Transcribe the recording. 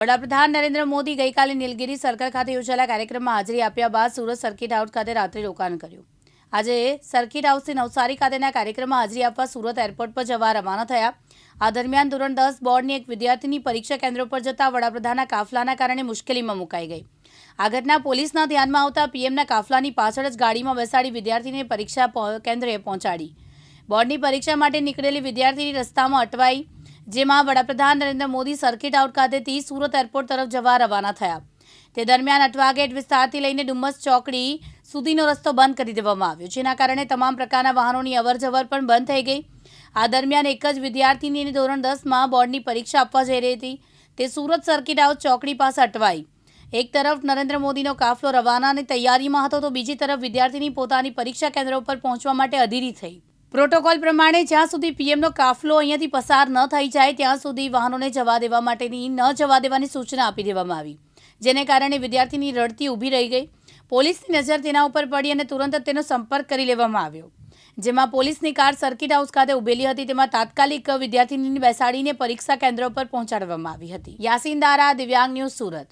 વડાપ્રધાન નરેન્દ્ર મોદી ગઈકાલે નીલગિરી સર્કલ ખાતે યોજાયેલા કાર્યક્રમમાં હાજરી આપ્યા બાદ સુરત સર્કિટ હાઉસ ખાતે રાત્રિ રોકાણ કર્યું. આજે સર્કિટ હાઉસથી નવસારી ખાતેના કાર્યક્રમમાં હાજરી આપવા સુરત એરપોર્ટ પર જવા રવાના થયા. આ દરમિયાન ધોરણ દસ બોર્ડની એક વિદ્યાર્થીની પરીક્ષા કેન્દ્રો પર જતા વડાપ્રધાનના કાફલાના કારણે મુશ્કેલીમાં મુકાઈ ગઈ. આ ઘટના પોલીસના ધ્યાનમાં આવતા પીએમના કાફલાની પાછળ જ ગાડીમાં બેસાડી વિદ્યાર્થીને પરીક્ષા કેન્દ્રએ પહોંચાડી. બોર્ડની પરીક્ષા માટે નીકળેલી વિદ્યાર્થીની રસ્તામાં અટવાઈ જેમાં વડાપ્રધાન નરેન્દ્ર મોદી સર્કિટ આઉટ ખાતેથી સુરત એરપોર્ટ તરફ જવા રવાના થયા. તે દરમિયાન અટવા ગેટ વિસ્તારથી લઈને ડુમ્મસ ચોકડી સુધીનો રસ્તો બંધ કરી દેવામાં આવ્યો, જેના કારણે તમામ પ્રકારના વાહનોની અવરજવર પણ બંધ થઈ ગઈ. આ દરમિયાન એક જ વિદ્યાર્થીની ધોરણ દસમાં બોર્ડની પરીક્ષા આપવા જઈ રહી હતી. તે સુરત સર્કિટ આઉટ ચોકડી પાસે અટવાઈ. એક તરફ નરેન્દ્ર મોદીનો કાફલો રવાનાની તૈયારીમાં હતો, તો બીજી તરફ વિદ્યાર્થીની પોતાની પરીક્ષા કેન્દ્ર ઉપર પહોંચવા માટે અધીરી થઈ. પ્રોટોકોલ પ્રમાણે જ્યાં સુધી પીએમનો કાફલો અહીંયાથી પસાર ન થઈ જાય, ત્યાં સુધી વાહનોને જવા દેવા માટેની ન જવા દેવાની સૂચના આપી દેવામાં આવી, જેને કારણે વિદ્યાર્થીની રડતી ઊભી રહી ગઈ. પોલીસની નજર તેના ઉપર પડી અને તુરંત જ તેનો સંપર્ક કરી લેવામાં આવ્યો. જેમાં પોલીસની કાર સર્કિટ હાઉસ ખાતે ઉભેલી હતી, તેમાં તાત્કાલિક વિદ્યાર્થીનીને બેસાડીને પરીક્ષા કેન્દ્ર પર પહોંચાડવામાં આવી હતી. યાસીન દારા, દિવ્યાંગ ન્યૂઝ સુરત.